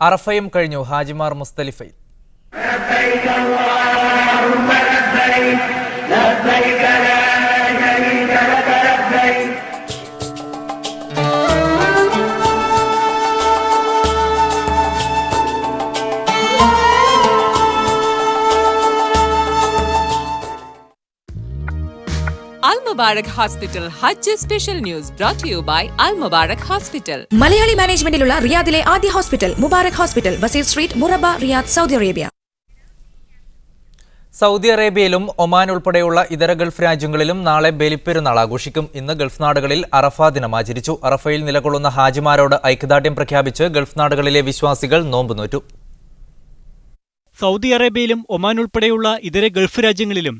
അറഫയും കഴിഞ്ഞു ഹാജിമാർ മുസ്തലിഫയിൽ. Al Mubarak Hospital hospital Hajj special brought brought you by Al Mubarak hospital. Malayali മാനേജ്മെന്റിലുള്ള റിയാദിലെ ആദ്യ hospital Mubarak hospital Wazir street Muraba Riyadh Saudi Arabia. Saudi അറേബ്യയിലും Oman ഉൾപ്പെടെയുള്ള ഇതര Gulf രാജ്യങ്ങളിലും നാളെ ബലിപ്പെരുന്നാൾ ആഘോഷിക്കും. ഇന്ന് ഗൾഫ് നാടുകളിൽ അറഫ ദിനം ആചരിച്ചു. അറഫയിൽ നിലകൊള്ളുന്ന ഹാജിമാരോട് ഐക്യദാർഢ്യം പ്രഖ്യാപിച്ച് ഗൾഫ് നാടുകളിലെ വിശ്വാസികൾ നോമ്പ് നോറ്റു സൗദി അറേബ്യയിലും ഒമാൻ ഉൾപ്പെടെയുള്ള ഇതര ഗൾഫ് രാജ്യങ്ങളിലും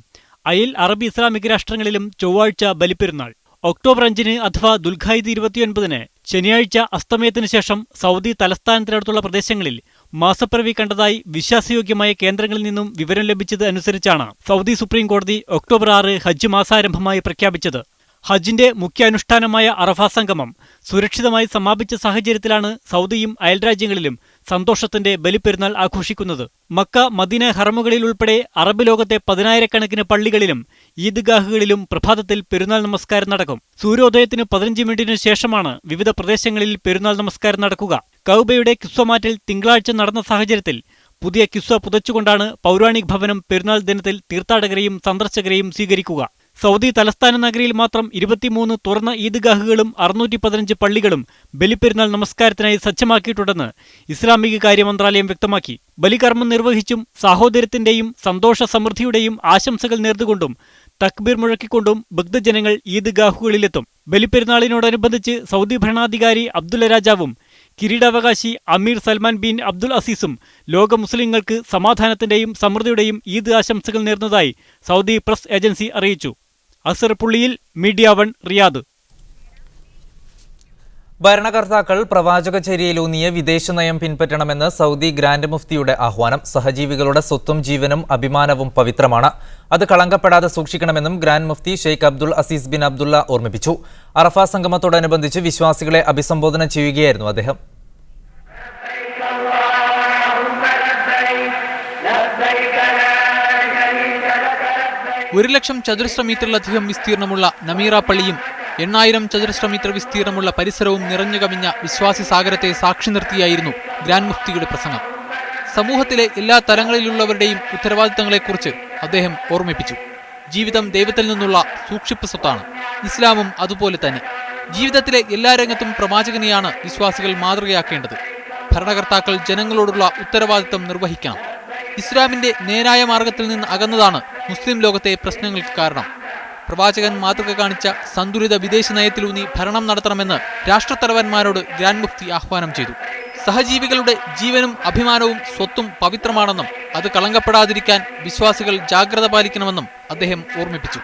അയൽ അറബ് ഇസ്ലാമിക രാഷ്ട്രങ്ങളിലും ചൊവ്വാഴ്ച ബലിപ്പെരുന്നാൾ ഒക്ടോബർ അഞ്ചിന് അഥവാ ദുൽഖായിദ് ഇരുപത്തിയൊൻപതിന് ശനിയാഴ്ച അസ്തമയത്തിന് ശേഷം സൗദി തലസ്ഥാനത്തിനടുത്തുള്ള പ്രദേശങ്ങളിൽ മാസപ്പിറവി കണ്ടതായി വിശ്വാസയോഗ്യമായ കേന്ദ്രങ്ങളിൽ നിന്നും വിവരം ലഭിച്ചത് അനുസരിച്ചാണ് സൗദി സുപ്രീം കോടതി ഒക്ടോബർ ആറ് ഹജ്ജ് മാസാരംഭമായി പ്രഖ്യാപിച്ചത്. ഹജ്ജിന്റെ മുഖ്യ അനുഷ്ഠാനമായ അറഫ സംഗമം സുരക്ഷിതമായി സമാപിച്ച സാഹചര്യത്തിലാണ് സൗദിയും അയൽരാജ്യങ്ങളിലും സന്തോഷത്തിന്റെ ബലിപ്പെരുന്നാൾ ആഘോഷിക്കുന്നത്. മക്ക മദീന ഹറമുകളിൽ ഉൾപ്പെടെ അറബ് ലോകത്തെ പതിനായിരക്കണക്കിന് പള്ളികളിലും ഈദ്ഗാഹുകളിലും പ്രഭാതത്തിൽ പെരുന്നാൾ നമസ്കാരം നടക്കും. സൂര്യോദയത്തിന് പതിനഞ്ച് മിനിറ്റിനു ശേഷമാണ് വിവിധ പ്രദേശങ്ങളിൽ പെരുന്നാൾ നമസ്കാരം നടക്കുക. കൗബയുടെ കിസ്വമാറ്റിൽ തിങ്കളാഴ്ച നടന്ന സാഹചര്യത്തിൽ പുതിയ കിസ്വ പുതച്ചുകൊണ്ടാണ് പൗരാണിക് ഭവനം പെരുന്നാൾ ദിനത്തിൽ തീർത്ഥാടകരെയും സന്ദർശകരെയും സ്വീകരിക്കുക. സൗദി തലസ്ഥാന നഗരിയിൽ മാത്രം ഇരുപത്തിമൂന്ന് തുറന്ന ഈദ്ഗാഹുകളും അറുന്നൂറ്റി പതിനഞ്ച് പള്ളികളും ബലിപ്പെരുന്നാൾ നമസ്കാരത്തിനായി സജ്ജമാക്കിയിട്ടുണ്ടെന്ന് ഇസ്ലാമിക കാര്യ മന്ത്രാലയം വ്യക്തമാക്കി. ബലികർമ്മം നിർവഹിച്ചും സാഹോദര്യത്തിന്റെയും സന്തോഷ സമൃദ്ധിയുടെയും ആശംസകൾ നേർന്നുകൊണ്ടും തക്ബീർ മുഴക്കിക്കൊണ്ടും ഭക്തജനങ്ങൾ ഈദ്ഗാഹുകളിലെത്തും. ബലിപ്പെരുന്നാളിനോടനുബന്ധിച്ച് സൗദി ഭരണാധികാരി അബ്ദുല്ല രാജാവും കിരീടാവകാശി അമീർ സൽമാൻ ബിൻ അബ്ദുൽ അസീസും ലോക മുസ്ലിങ്ങൾക്ക് സമാധാനത്തിന്റെയും സമൃദ്ധിയുടെയും ഈദ് ആശംസകൾ നേർന്നതായി സൗദി പ്രസ് ഏജൻസി അറിയിച്ചു. അസർ പുള്ളിയിൽ മീഡിയ വൺ റിയാദ്. ഭരണകർത്താക്കൾ പ്രവാചകചര്യയിലൂന്നിയ വിദേശ നയം പിൻപറ്റണമെന്ന് സൗദി ഗ്രാൻഡ് മുഫ്തിയുടെ ആഹ്വാനം സഹജീവികളുടെ സ്വത്തും ജീവനും അഭിമാനവും പവിത്രമാണ്. അത് കളങ്കപ്പെടാതെ സൂക്ഷിക്കണമെന്നും grand mufti sheikh Abdul Aziz bin Abdullah ഓർമ്മിപ്പിച്ചു. അറഫ സംഗമത്തോടനുബന്ധിച്ച് വിശ്വാസികളെ അഭിസംബോധന ചെയ്യുകയായിരുന്നു അദ്ദേഹം. ഒരു ലക്ഷം ചതുരശ്ര മീറ്ററിലധികം വിസ്തീർണമുള്ള നമീറ പള്ളിയും എണ്ണായിരം ചതുരശ്ര മീറ്റർ വിസ്തീർണമുള്ള പരിസരവും നിറഞ്ഞു കവിഞ്ഞ വിശ്വാസി സാഗരത്തെ സാക്ഷി നിർത്തിയായിരുന്നു ഗ്രാൻഡ് മുഫ്തിയുടെ പ്രസംഗം. സമൂഹത്തിലെ എല്ലാ തലങ്ങളിലുള്ളവരുടെയും ഉത്തരവാദിത്തങ്ങളെക്കുറിച്ച് അദ്ദേഹം ഓർമ്മിപ്പിച്ചു. ജീവിതം ദൈവത്തിൽ നിന്നുള്ള സൂക്ഷിപ്പ് സ്വത്താണ്. ഇസ്ലാമും അതുപോലെ തന്നെ. ജീവിതത്തിലെ എല്ലാ രംഗത്തും പ്രവാചകനെയാണ് വിശ്വാസികൾ മാതൃകയാക്കേണ്ടത്. ഭരണകർത്താക്കൾ ജനങ്ങളോടുള്ള ഉത്തരവാദിത്തം നിർവഹിക്കണം. ഇസ്ലാമിന്റെ നേരായ മാർഗത്തിൽ നിന്ന് അകന്നതാണ് മുസ്ലിം ലോകത്തെ പ്രശ്നങ്ങൾക്ക് കാരണം. പ്രവാചകൻ മാതൃക കാണിച്ച സന്തുലിത വിദേശ നയത്തിലൂന്നി ഭരണം നടത്തണമെന്ന് രാഷ്ട്രത്തലവന്മാരോട് ഗ്രാൻഡ് മുഫ്തി ആഹ്വാനം ചെയ്തു. സഹജീവികളുടെ ജീവനും അഭിമാനവും സ്വത്തും പവിത്രമാണെന്നും അത് കളങ്കപ്പെടാതിരിക്കാൻ വിശ്വാസികൾ ജാഗ്രത പാലിക്കണമെന്നും അദ്ദേഹം ഓർമ്മിപ്പിച്ചു.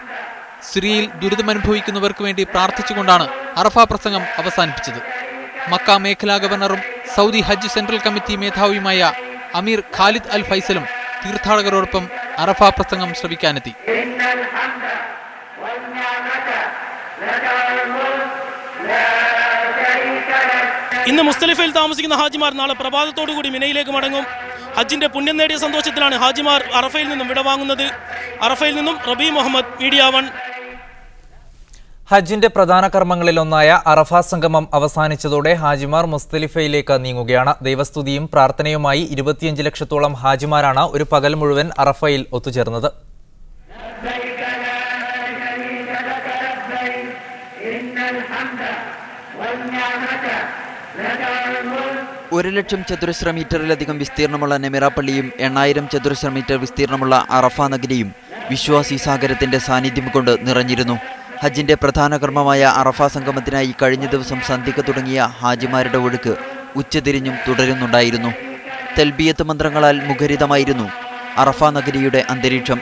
സിറിയയിൽ ദുരിതമനുഭവിക്കുന്നവർക്ക് വേണ്ടി പ്രാർത്ഥിച്ചുകൊണ്ടാണ് അറഫ പ്രസംഗം അവസാനിപ്പിച്ചത്. മക്ക മേഖലാ ഗവർണറും സൗദി ഹജ്ജ് സെൻട്രൽ കമ്മിറ്റി മേധാവിയുമായ അമീർ ഖാലിദ് അൽ ഫൈസലും തീർത്ഥാടകരോടൊപ്പം അറഫ പ്രസംഗം ശ്രവിക്കാനെത്തി. ഇന്ന് മുസ്തലിഫയിൽ താമസിക്കുന്ന ഹാജിമാർ നാളെ പ്രഭാതത്തോടുകൂടി മിനയിലേക്ക് മടങ്ങും. ഹജ്ജിന്റെ പുണ്യം നേടിയ സന്തോഷത്തിലാണ് ഹാജിമാർ അറഫയിൽ നിന്നും വിടവാങ്ങുന്നത്. അറഫയിൽ നിന്നും റബി മുഹമ്മദ് മീഡിയ വൺ. ഹജ്ജിന്റെ പ്രധാന കർമ്മങ്ങളിലൊന്നായ അറഫ സംഗമം അവസാനിച്ചതോടെ ഹാജിമാർ മുസ്തലിഫയിലേക്ക് നീങ്ങുകയാണ്. ദൈവസ്തുതിയും പ്രാർത്ഥനയുമായി ഇരുപത്തിയഞ്ച് ലക്ഷത്തോളം ഹാജിമാരാണ് ഒരു പകൽ മുഴുവൻ അറഫയിൽ ഒത്തുചേർന്നത്. ഒരു ലക്ഷം ചതുരശ്ര മീറ്ററിലധികം വിസ്തീർണമുള്ള നെമിറ പള്ളിയും എണ്ണായിരം ചതുരശ്ര മീറ്റർ വിസ്തീർണമുള്ള അറഫ നഗരിയും വിശ്വാസി സാഗരത്തിന്റെ സാന്നിധ്യം കൊണ്ട് നിറഞ്ഞിരുന്നു. ഹജ്ജിന്റെ പ്രധാന കർമ്മമായ അറഫ സംഗമത്തിനായി കഴിഞ്ഞ ദിവസം സന്ധ്യക്ക് തുടങ്ങിയ ഹാജിമാരുടെ ഒഴുക്ക് ഉച്ചതിരിഞ്ഞും തുടരുന്നുണ്ടായിരുന്നു. തെൽബിയത്ത് മന്ത്രങ്ങളാൽ മുഖരിതമായിരുന്നു അറഫ നഗരിയുടെ അന്തരീക്ഷം.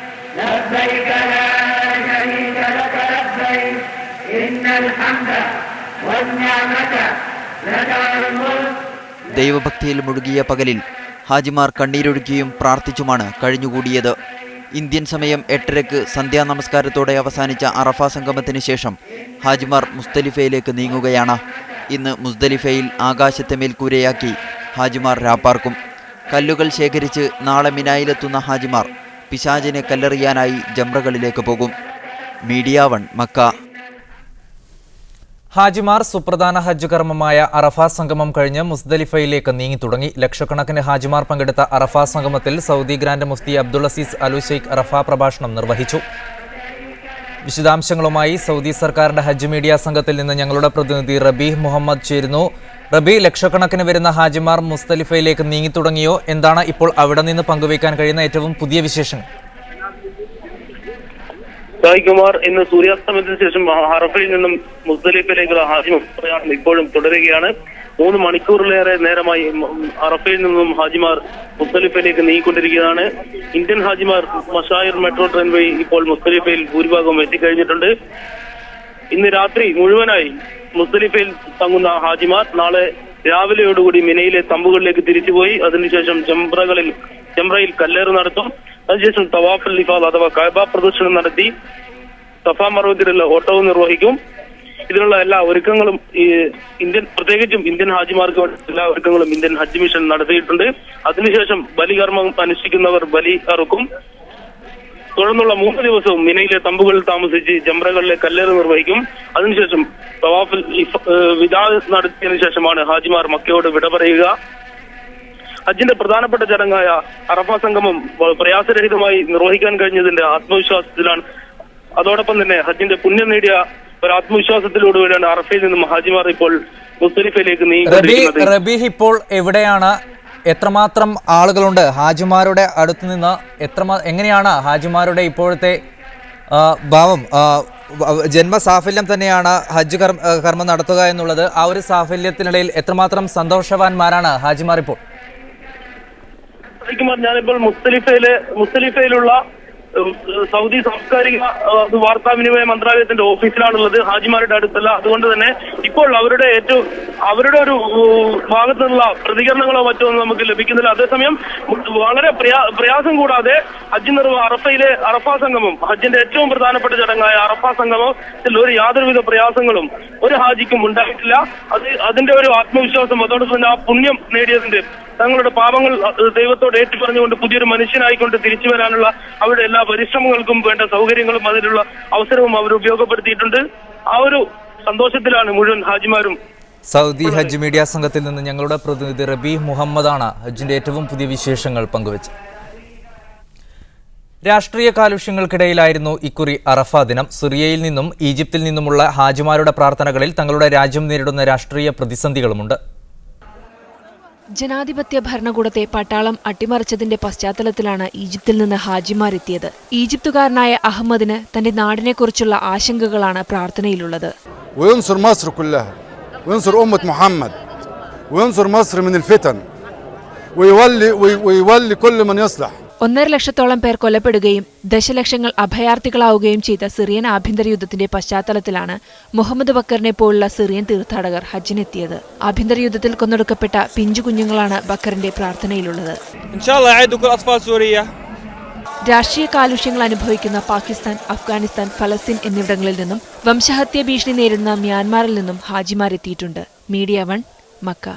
ദൈവഭക്തിയിൽ മുഴുകിയ പകലിൽ ഹാജിമാർ കണ്ണീരൊഴുക്കിയും പ്രാർത്ഥിച്ചുമാണ് കഴിഞ്ഞുകൂടിയത്. ഇന്ത്യൻ സമയം എട്ടരയ്ക്ക് സന്ധ്യാ നമസ്കാരത്തോടെ അവസാനിച്ച അറഫ സംഗമത്തിന് ശേഷം ഹാജിമാർ മുസ്തലിഫയിലേക്ക് നീങ്ങുകയാണ്. ഇന്ന് മുസ്തലിഫയിൽ ആകാശത്തെ മേൽക്കൂരയാക്കി ഹാജിമാർ രാപ്പാർക്കും. കല്ലുകൾ ശേഖരിച്ച് നാളെ മിനായിലെത്തുന്ന ഹാജിമാർ പിശാജിനെ കല്ലെറിയാനായി ജംറകളിലേക്ക് പോകും. Media one Mecca. ഹാജിമാർ സുപ്രധാന ഹജ്ജ് കർമ്മമായ അറഫാ സംഗമം കഴിഞ്ഞ് മുസ്ദലിഫയിലേക്ക് നീങ്ങി തുടങ്ങി ലക്ഷക്കണക്കിന് ഹാജിമാർ പങ്കെടുത്ത അറഫാ സംഗമത്തിൽ Saudi grand Mufti Abdul Aziz al Sheikh Arafah പ്രഭാഷണം നിർവഹിച്ചു. വിശദാംശങ്ങളുമായി സൗദി സർക്കാരിന്റെ ഹജ്ജ് മീഡിയ സംഘത്തിൽ നിന്ന് ഞങ്ങളുടെ പ്രതിനിധി റബീഹ് മുഹമ്മദ് ചേരുന്നു. റബി ലക്ഷക്കണക്കിന് വരുന്ന ഹാജിമാർ മുസ്തലിഫയിലേക്ക് നീങ്ങി തുടങ്ങിയോ എന്താണ് ഇപ്പോൾ അവിടെ നിന്ന് പങ്കുവയ്ക്കാൻ കഴിയുന്ന ഏറ്റവും പുതിയ വിശേഷങ്ങൾ? സായികുമാർ ഇന്ന് സൂര്യാസ്തമയത്തിന് ശേഷം ഹറഫയിൽ നിന്നും മുസ്ദലിഫിലേക്കുള്ള ഹാജി പ്രയാണം ഇപ്പോഴും തുടരുകയാണ്. മൂന്ന് മണിക്കൂറിലേറെ നേരമായി അറഫയിൽ നിന്നും ഹാജിമാർ മുസ്ദലിഫയിലേക്ക് നീങ്ങിക്കൊണ്ടിരിക്കുകയാണ്. ഇന്ത്യൻ ഹാജിമാർ മഷായർ മെട്രോ ട്രെയിൻ വഴി ഇപ്പോൾ മുസ്ദലിഫയിൽ ഭൂരിഭാഗം എത്തിക്കഴിഞ്ഞിട്ടുണ്ട്. ഇന്ന് രാത്രി മുഴുവനായി മുസ്ദലിഫയിൽ തങ്ങുന്ന ഹാജിമാർ നാളെ രാവിലെയോടുകൂടി മിനയിലെ തമ്പുകളിലേക്ക് തിരിച്ചുപോയി. അതിനുശേഷം ചെമ്പ്രകളിൽ ചെമ്പ്രയിൽ കല്ലേറ് നടത്തും. അതിനുശേഷം തവാഫുൽ ലിഫാദ് അഥവാ കഅബ പ്രദക്ഷിണം നടത്തി സഫാ മർവത്തിലുള്ള ഓട്ടവും നിർവഹിക്കും. ഇതിനുള്ള എല്ലാ ഒരുക്കങ്ങളും ഈ ഇന്ത്യൻ പ്രത്യേകിച്ചും ഇന്ത്യൻ ഹാജിമാർക്ക് എല്ലാ ഒരുക്കങ്ങളും ഇന്ത്യൻ ഹജ്ജ് മിഷൻ നടത്തിയിട്ടുണ്ട്. അതിനുശേഷം ബലികർമ്മം അനുഷ്ഠിക്കുന്നവർ ബലി അറുക്കും. തുടർന്നുള്ള മൂന്ന് ദിവസവും മിനയിലെ തമ്പുകളിൽ താമസിച്ച് ജംറകളിലെ കല്ലേറ് നിർവഹിക്കും. അതിനുശേഷം തവാഫിൽ വിദാ നടത്തിയതിനു ശേഷമാണ് ഹാജിമാർ മക്കയോട് വിട പറയുക. ഹജ്ജിന്റെ പ്രധാനപ്പെട്ട ചടങ്ങായ അറഫ സംഗമം പ്രയാസരഹിതമായി നിർവഹിക്കാൻ കഴിഞ്ഞതിന്റെ ആത്മവിശ്വാസത്തിലാണ്. അതോടൊപ്പം തന്നെ ഹജ്ജിന്റെ പുണ്യം നേടിയ ഒരു ആത്മവിശ്വാസത്തിലൂടെയാണ് അറഫയിൽ നിന്നും ഹാജിമാർ ഇപ്പോൾ മുസ്തലിഫയിലേക്ക് റബീഹ് ഇപ്പോൾ എവിടെയാണ്? എത്രമാത്രം ആളുകളുണ്ട്? ഹാജിമാരുടെ അടുത്ത് നിന്ന് എത്ര എങ്ങനെയാണ് ഹാജിമാരുടെ ഇപ്പോഴത്തെ ഭാവം? ജന്മസാഫല്യം തന്നെയാണ് ഹജ്ജ് കർമ്മ കർമ്മം നടത്തുക എന്നുള്ളത്. ആ ഒരു സാഫല്യത്തിനിടയിൽ എത്രമാത്രം സന്തോഷവാന്മാരാണ് ഹാജിമാർ ഇപ്പോൾ? കുമാർ ഞാനിപ്പോൾ മുസ്തലിഫയിലെ മുസ്തലിഫയിലുള്ള സൗദി സാംസ്കാരിക വാർത്താവിനിമയ മന്ത്രാലയത്തിന്റെ ഓഫീസിലാണുള്ളത് ഹാജിമാരുടെ അടുത്തല്ല. അതുകൊണ്ട് തന്നെ ഇപ്പോൾ അവരുടെ ഏറ്റവും അവരുടെ ഒരു ഭാഗത്തു നിന്നുള്ള പ്രതികരണങ്ങളോ മറ്റോ നമുക്ക് ലഭിക്കുന്നില്ല. അതേസമയം വളരെ പ്രയാ- പ്രയാസം കൂടാതെ ഹജ്ജ് നിർവ അറഫയിലെ അറഫ സംഗമം ഹജ്ജിന്റെ ഏറ്റവും പ്രധാനപ്പെട്ട ചടങ്ങായ അറഫാ സംഗമത്തിൽ ഒരു യാതൊരുവിധ പ്രയാസങ്ങളും ഒരു ഹാജിക്കും ഉണ്ടായിട്ടില്ല. അത് അതിന്റെ ഒരു ആത്മവിശ്വാസം അതോടൊപ്പം തന്നെ ആ പുണ്യം നേടിയതിന്റെ തങ്ങളുടെ പാപങ്ങൾ ദൈവത്തോട് ഏറ്റുപറഞ്ഞുകൊണ്ട് പുതിയൊരു മനുഷ്യനായിക്കൊണ്ട് തിരിച്ചു വരാനുള്ള അവരുടെ എല്ലാ പരിശ്രമങ്ങൾക്കും വേണ്ട സൗകര്യങ്ങളും അതിനുള്ള അവസരവും അവർ ഉപയോഗപ്പെടുത്തിയിട്ടുണ്ട്. ആ ഒരു സന്തോഷത്തിലാണ് മുഴുവൻ ഹാജിമാരും സൗദി ഹജ്ജ് മീഡിയ സംഘത്തിൽ നിന്ന് ഞങ്ങളുടെ പ്രതിനിധി റബി മുഹമ്മദാണ് ഹജ്ജിന്റെ ഏറ്റവും പുതിയ വിശേഷങ്ങൾ പങ്കുവച്ചത്. രാഷ്ട്രീയ കാലുഷ്യങ്ങൾക്കിടയിലായിരുന്നു ഇക്കുറി അറഫ ദിനം. സിറിയയിൽ നിന്നും ഈജിപ്തിൽ നിന്നുമുള്ള ഹാജിമാരുടെ പ്രാർത്ഥനകളിൽ തങ്ങളുടെ രാജ്യം നേരിടുന്ന രാഷ്ട്രീയ പ്രതിസന്ധികളുമുണ്ട്. ജനാധിപത്യ ഭരണകൂടത്തെ പട്ടാളം അട്ടിമറിച്ചതിന്റെ പശ്ചാത്തലത്തിലാണ് ഈജിപ്തിൽ നിന്ന് ഹാജിമാരെത്തിയത്. ഈജിപ്തുകാരനായ അഹമ്മദിന് തന്റെ നാടിനെക്കുറിച്ചുള്ള ആശങ്കകളാണ് പ്രാർത്ഥനയിലുള്ളത്. وينصر مصر كلها وينصر أمة محمد وينصر مصر من الفتن ويولي وي- ويولي كل من يصلح ഒന്നര ലക്ഷത്തോളം പേർ കൊല്ലപ്പെടുകയും ദശലക്ഷങ്ങൾ അഭയാർത്ഥികളാവുകയും ചെയ്ത സിറിയൻ ആഭ്യന്തര യുദ്ധത്തിന്റെ പശ്ചാത്തലത്തിലാണ് മുഹമ്മദ് ബക്കറിനെ പോലുള്ള സിറിയൻ തീർത്ഥാടകർ ഹജ്ജിനെത്തിയത് ആഭ്യന്തര യുദ്ധത്തിൽ കൊന്നൊടുക്കപ്പെട്ട പിഞ്ചു കുഞ്ഞുങ്ങളാണ് ബക്കറിന്റെ പ്രാർത്ഥനയിലുള്ളത് രാഷ്ട്രീയ കാലുഷ്യങ്ങൾ അനുഭവിക്കുന്ന പാകിസ്ഥാൻ അഫ്ഗാനിസ്ഥാൻ ഫലസ്തീൻ എന്നിവിടങ്ങളിൽ നിന്നും വംശഹത്യ ഭീഷണി നേരിടുന്ന മ്യാൻമാറിൽ നിന്നും ഹാജിമാരെത്തിയിട്ടുണ്ട്. Media one Mecca.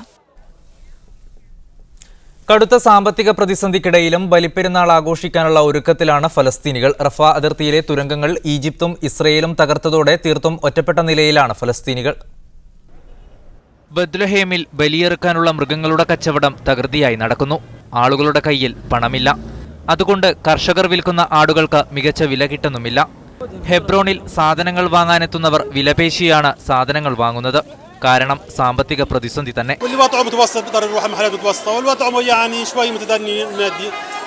കടുത്ത സാമ്പത്തിക പ്രതിസന്ധിക്കിടയിലും ബലിപ്പെരുന്നാൾ ആഘോഷിക്കാനുള്ള ഒരുക്കത്തിലാണ് ഫലസ്തീനികൾ. റഫ അതിർത്തിയിലെ തുരങ്കങ്ങൾ ഈജിപ്തും ഇസ്രയേലും തകർത്തതോടെ തീർത്തും ഒറ്റപ്പെട്ട നിലയിലാണ് ഫലസ്തീനികൾ. ബദ്ലഹേമിൽ ബലിയെറുക്കാനുള്ള മൃഗങ്ങളുടെ കച്ചവടം തകൃതിയായി നടക്കുന്നു. ആളുകളുടെ കയ്യിൽ പണമില്ല. അതുകൊണ്ട് കർഷകർ വിൽക്കുന്ന ആടുകൾക്ക് മികച്ച വില കിട്ടുന്നുമില്ല. ഹെബ്രോണിൽ സാധനങ്ങൾ വാങ്ങാനെത്തുന്നവർ വിലപേശിയാണ് സാധനങ്ങൾ വാങ്ങുന്നത്. കാരണം സാമ്പത്തിക പ്രതിസന്ധി തന്നെ.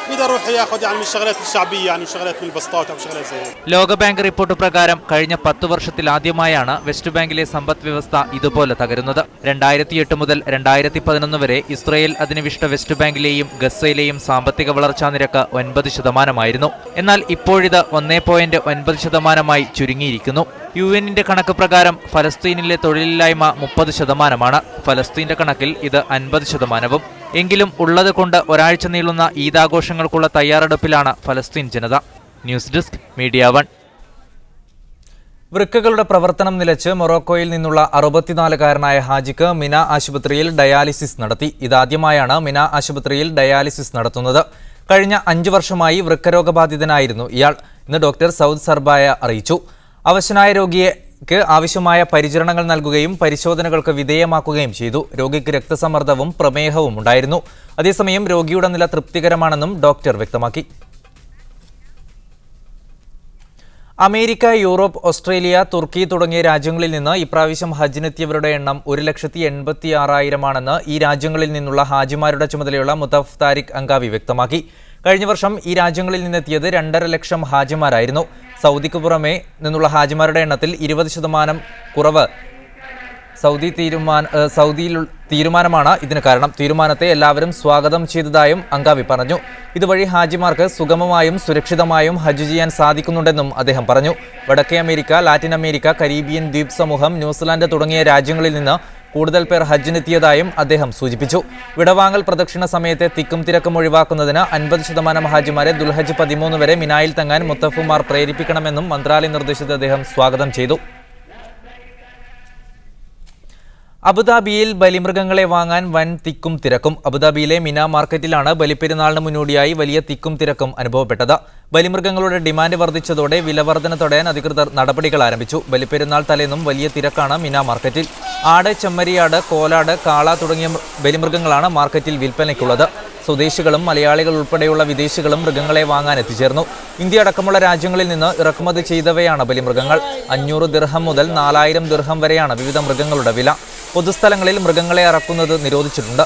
واللي وضعه متوسط بيقدر يروح محلات متوسطه واللي وضعه يعني شوي متدني مادي بيقدر يروح ياخذ يعني من الشغلات الشعبيه يعني شغلات من البسطات او شغلات زي هيك ലോകബാങ്ക് റിപ്പോർട്ട് പ്രകാരം കഴിഞ്ഞ പത്ത് വർഷത്തിൽ ആദ്യമായാണ് വെസ്റ്റ് ബാങ്കിലെ സമ്പദ് വ്യവസ്ഥ ഇതുപോലെ തകരുന്നത് രണ്ടായിരത്തി എട്ട് മുതൽ രണ്ടായിരത്തി പതിനൊന്ന് വരെ ഇസ്രയേൽ അധിനിവിഷ്ട വെസ്റ്റ് ബാങ്കിലെയും ഗസയിലെയും സാമ്പത്തിക വളർച്ചാ നിരക്ക് ഒൻപത് ശതമാനമായിരുന്നു എന്നാൽ ഇപ്പോഴിത് ഒന്നേ പോയിന്റ് ഒൻപത് ശതമാനമായി ചുരുങ്ങിയിരിക്കുന്നു യു എന്നിന്റെ കണക്ക് പ്രകാരം ഫലസ്തീനിലെ തൊഴിലില്ലായ്മ മുപ്പത് ശതമാനമാണ് ഫലസ്തീന്റെ കണക്കിൽ ഇത് അൻപത് ശതമാനവും എങ്കിലും ഉള്ളത് കൊണ്ട് ഒരാഴ്ച നീളുന്ന ഈദാഘോഷങ്ങൾക്കുള്ള തയ്യാറെടുപ്പിലാണ് ഫലസ്തീൻ ജനത. News desk media one. വൃക്കകളുടെ പ്രവർത്തനം നിലച്ച് മൊറോക്കോയിൽ നിന്നുള്ള അറുപത്തിനാലുകാരനായ ഹാജിക്ക് മിന ആശുപത്രിയിൽ ഡയാലിസിസ് നടത്തി. ഇതാദ്യമായാണ് മിന ആശുപത്രിയിൽ ഡയാലിസിസ് നടത്തുന്നത്. കഴിഞ്ഞ അഞ്ചു വർഷമായി വൃക്കരോഗബാധിതനായിരുന്നു ഇയാൾ ഇന്ന് ഡോക്ടർ സൗദ് സർബായ അറിയിച്ചു. അവശനായ രോഗിക്ക് ആവശ്യമായ പരിചരണങ്ങൾ നൽകുകയും പരിശോധനകൾക്ക് വിധേയമാക്കുകയും ചെയ്തു. രോഗിക്ക് രക്തസമ്മർദ്ദവും പ്രമേഹവും ഉണ്ടായിരുന്നു. അതേസമയം രോഗിയുടെ നില തൃപ്തികരമാണെന്നും ഡോക്ടർ വ്യക്തമാക്കി. അമേരിക്ക യൂറോപ്പ് ഓസ്ട്രേലിയ തുർക്കി തുടങ്ങിയ രാജ്യങ്ങളിൽ നിന്ന് ഇപ്രാവശ്യം ഹജ്ജിനെത്തിയവരുടെ എണ്ണം ഒരു ലക്ഷത്തി എൺപത്തി ആറായിരമാണെന്ന് ഈ രാജ്യങ്ങളിൽ നിന്നുള്ള ഹാജിമാരുടെ ചുമതലയുള്ള മുത്തഫ് താരിഖ് അങ്കാവി വ്യക്തമാക്കി. കഴിഞ്ഞ വർഷം ഈ രാജ്യങ്ങളിൽ നിന്നെത്തിയത് രണ്ടര ലക്ഷം ഹാജിമാരായിരുന്നു. സൗദിക്ക് പുറമെ നിന്നുള്ള ഹാജിമാരുടെ എണ്ണത്തിൽ ഇരുപത് ശതമാനം കുറവ് സൗദി തീരുമാന സൗദിയിൽ തീരുമാനമാണ് ഇതിന് കാരണം. തീരുമാനത്തെ എല്ലാവരും സ്വാഗതം ചെയ്തതായും അങ്കാവി പറഞ്ഞു. ഇതുവഴി ഹാജിമാർക്ക് സുഗമമായും സുരക്ഷിതമായും ഹജ്ജ് ചെയ്യാൻ സാധിക്കുന്നുണ്ടെന്നും അദ്ദേഹം പറഞ്ഞു. വടക്കേ അമേരിക്ക ലാറ്റിൻ അമേരിക്ക കരീബിയൻ ദ്വീപ് സമൂഹം ന്യൂസിലാൻഡ് തുടങ്ങിയ രാജ്യങ്ങളിൽ നിന്ന് കൂടുതൽ പേർ ഹജ്ജിനെത്തിയതായും അദ്ദേഹം സൂചിപ്പിച്ചു. വിടവാങ്ങൽ പ്രദക്ഷിണ സമയത്തെ തിക്കും തിരക്കും ഒഴിവാക്കുന്നതിന് അൻപത് ശതമാനം ഹാജിമാരെ ദുൽഹജ് പതിമൂന്ന് വരെ മിനായിൽ തങ്ങാൻ മുത്തഫുമാർ പ്രേരിപ്പിക്കണമെന്നും മന്ത്രാലയം നിർദ്ദേശിച്ചത് അദ്ദേഹം സ്വാഗതം ചെയ്തു. അബുദാബിയിൽ ബലിമൃഗങ്ങളെ വാങ്ങാൻ വൻ തിക്കും തിരക്കും. അബുദാബിയിലെ മിന മാർക്കറ്റിലാണ് ബലിപ്പെരുന്നാളിന് മുന്നോടിയായി വലിയ തിക്കും തിരക്കും അനുഭവപ്പെട്ടത്. ബലിമൃഗങ്ങളുടെ ഡിമാൻഡ് വർദ്ധിച്ചതോടെ വിലവർധന തടയാൻ അധികൃതർ നടപടികൾ ആരംഭിച്ചു. ബലിപ്പെരുന്നാൾ തലേന്നും വലിയ തിരക്കാണ് മിന മാർക്കറ്റിൽ. ആട് ചെമ്മരിയാട് കോലാട് കാള തുടങ്ങിയ ബലിമൃഗങ്ങളാണ് മാർക്കറ്റിൽ വിൽപ്പനയ്ക്കുള്ളത്. സ്വദേശികളും മലയാളികൾ ഉൾപ്പെടെയുള്ള വിദേശികളും മൃഗങ്ങളെ വാങ്ങാൻ എത്തിച്ചേർന്നു. ഇന്ത്യ അടക്കമുള്ള രാജ്യങ്ങളിൽ നിന്ന് ഇറക്കുമതി ചെയ്തവയാണ് ബലിമൃഗങ്ങൾ. അഞ്ഞൂറ് ദിർഹം മുതൽ നാലായിരം ദിർഹം വരെയാണ് വിവിധ മൃഗങ്ങളുടെ വില. പൊതുസ്ഥലങ്ങളിൽ മൃഗങ്ങളെ അറക്കുന്നത് നിരോധിച്ചിട്ടുണ്ട്.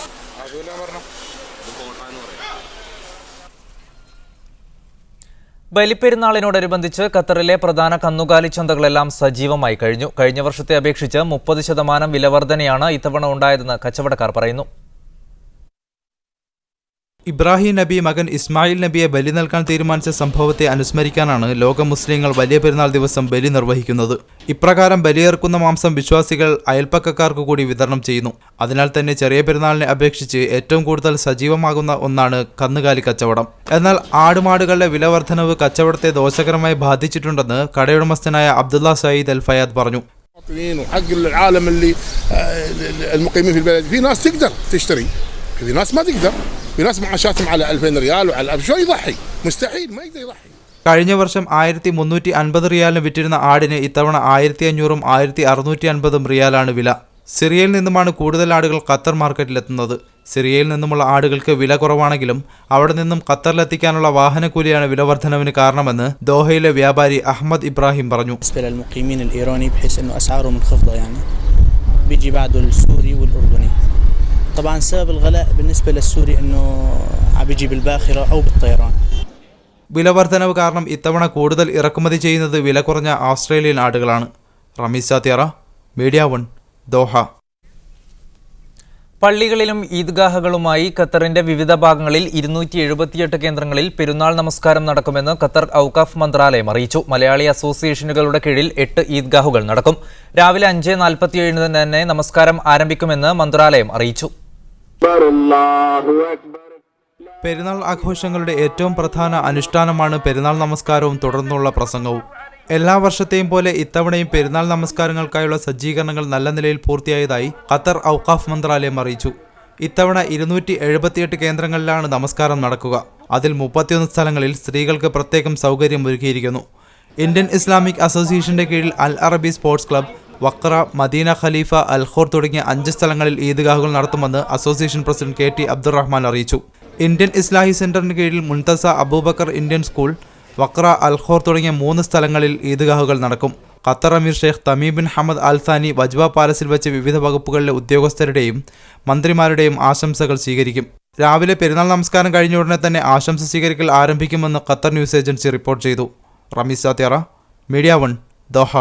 ബലിപ്പെരുന്നാളിനോടനുബന്ധിച്ച് ഖത്തറിലെ പ്രധാന കന്നുകാലി ചന്തകളെല്ലാം സജീവമായി കഴിഞ്ഞു. കഴിഞ്ഞ വർഷത്തെ അപേക്ഷിച്ച് മുപ്പത് ശതമാനം വിലവർദ്ധനയാണ് ഇത്തവണ ഉണ്ടായതെന്ന് കച്ചവടക്കാർ പറയുന്നു. ഇബ്രാഹിം നബി മകൻ ഇസ്മായിൽ നബിയെ ബലി നൽകാൻ തീരുമാനിച്ച സംഭവത്തെ അനുസ്മരിക്കാനാണ് ലോക മുസ്ലിങ്ങൾ വലിയ പെരുന്നാൾ ദിവസം ബലി നിർവഹിക്കുന്നത് ഇപ്രകാരം ബലിയേർക്കുന്ന മാംസം വിശ്വാസികൾ അയൽപ്പക്കക്കാർക്ക് കൂടി വിതരണം ചെയ്യുന്നു അതിനാൽ തന്നെ ചെറിയ പെരുന്നാളിനെ അപേക്ഷിച്ച് ഏറ്റവും കൂടുതൽ സജീവമാകുന്ന ഒന്നാണ് കന്നുകാലി കച്ചവടം എന്നാൽ ആടുമാടുകളുടെ വിലവർദ്ധനവ് കച്ചവടത്തെ ദോഷകരമായി ബാധിച്ചിട്ടുണ്ടെന്ന് കടയുടമസ്ഥനായ അബ്ദുള്ള സയ്യിദ് അൽ ഫയാദ് പറഞ്ഞു المواطنين وحق العالم اللي آه، المقيمين في البلد في ناس تقدر تشتري في ناس ما تقدر في ناس معاشاتهم على 2000 ريال وعلى شو يضحي مستحيل ما يقدر يضحي കഴിഞ്ഞ വർഷം ആയിരത്തി മുന്നൂറ്റി അൻപത് റിയാലിന് വിറ്റിരുന്ന ആടിന് ഇത്തവണ ആയിരത്തി അഞ്ഞൂറും ആയിരത്തി അറുന്നൂറ്റി അൻപതും റിയാലാണ് വില സിറിയയിൽ നിന്നുമാണ് കൂടുതൽ ആടുകൾ ഖത്തർ മാർക്കറ്റിലെത്തുന്നത് സിറിയയിൽ നിന്നുമുള്ള ആടുകൾക്ക് വില കുറവാണെങ്കിലും അവിടെ നിന്നും ഖത്തറിലെത്തിക്കാനുള്ള വാഹനക്കൂലിയാണ് വില വർധനവിന് കാരണമെന്ന് ദോഹയിലെ വ്യാപാരി അഹമ്മദ് ഇബ്രാഹിം പറഞ്ഞു بالنسبة للمقيمين الإيراني بحيث أنه أسعارهم منخفضة يعني بيجي بعده السوري والأردني طبعا سبب الغلاء بالنسبة للسوري أنه عم بيجي بالباخرة أو بالطيران വിലവർധനവ് കാരണം ഇത്തവണ കൂടുതൽ ഇറക്കുമതി ചെയ്യുന്നത് വില കുറഞ്ഞ ഓസ്ട്രേലിയൻ ആടുകളാണ് റമീസ് സാത്തിയറ മീഡിയ വൺ ദോഹ പള്ളികളിലും ഈദ്ഗാഹകളുമായി ഖത്തറിന്റെ വിവിധ ഭാഗങ്ങളിൽ ഇരുന്നൂറ്റി എഴുപത്തിയെട്ട് കേന്ദ്രങ്ങളിൽ പെരുന്നാൾ നമസ്കാരം നടക്കുമെന്ന് ഖത്തർ ഔക്കാഫ് മന്ത്രാലയം അറിയിച്ചു. മലയാളി അസോസിയേഷനുകളുടെ കീഴിൽ എട്ട് ഈദ്ഗാഹുകൾ നടക്കും. രാവിലെ അഞ്ച് നാൽപ്പത്തിയേഴിന് തന്നെ നമസ്കാരം ആരംഭിക്കുമെന്ന് മന്ത്രാലയം അറിയിച്ചു. പെരുന്നാൾ ആഘോഷങ്ങളുടെ ഏറ്റവും പ്രധാന അനുഷ്ഠാനമാണ് പെരുന്നാൾ നമസ്കാരവും തുടർന്നുള്ള പ്രസംഗവും. എല്ലാ വർഷത്തെയും പോലെ ഇത്തവണയും പെരുന്നാൾ നമസ്കാരങ്ങൾക്കായുള്ള സജ്ജീകരണങ്ങൾ നല്ല നിലയിൽ പൂർത്തിയായതായി ഖത്തർ ഔഖാഫ് മന്ത്രാലയം അറിയിച്ചു. ഇത്തവണ ഇരുന്നൂറ്റി എഴുപത്തിയെട്ട് കേന്ദ്രങ്ങളിലാണ് നമസ്കാരം നടക്കുക. അതിൽ മുപ്പത്തിയൊന്ന് സ്ഥലങ്ങളിൽ സ്ത്രീകൾക്ക് പ്രത്യേകം സൗകര്യം ഒരുക്കിയിരിക്കുന്നു. ഇന്ത്യൻ ഇസ്ലാമിക് അസോസിയേഷന്റെ കീഴിൽ Al Arabi sports club Wakrah Madina Khalifa Al Khor തുടങ്ങിയ അഞ്ച് സ്ഥലങ്ങളിൽ ഈദ്ഗാഹുകൾ നടത്തുമെന്ന് association president K T Abdurahman അറിയിച്ചു. ഇന്ത്യൻ ഇസ്ലാഹി സെന്ററിന് കീഴിൽ Muntaza Abu Bakr Indian school Wakrah Al Khor തുടങ്ങിയ മൂന്ന് സ്ഥലങ്ങളിൽ ഈദ്ഗാഹുകൾ നടക്കും. Qatar emir sheikh Tamim bin Hamad Al Thani Wajbah പാലസിൽ വെച്ച് വിവിധ വകുപ്പുകളിലെ ഉദ്യോഗസ്ഥരുടെയും മന്ത്രിമാരുടെയും ആശംസകൾ സ്വീകരിക്കും. രാവിലെ പെരുന്നാൾ നമസ്കാരം കഴിഞ്ഞ ഉടനെ തന്നെ ആശംസ സ്വീകരിക്കൽ ആരംഭിക്കുമെന്ന് ഖത്തർ ന്യൂസ് ഏജൻസി റിപ്പോർട്ട് ചെയ്തു. റമീസ് സാത്തിയറ മീഡിയ വൺ ദോഹ.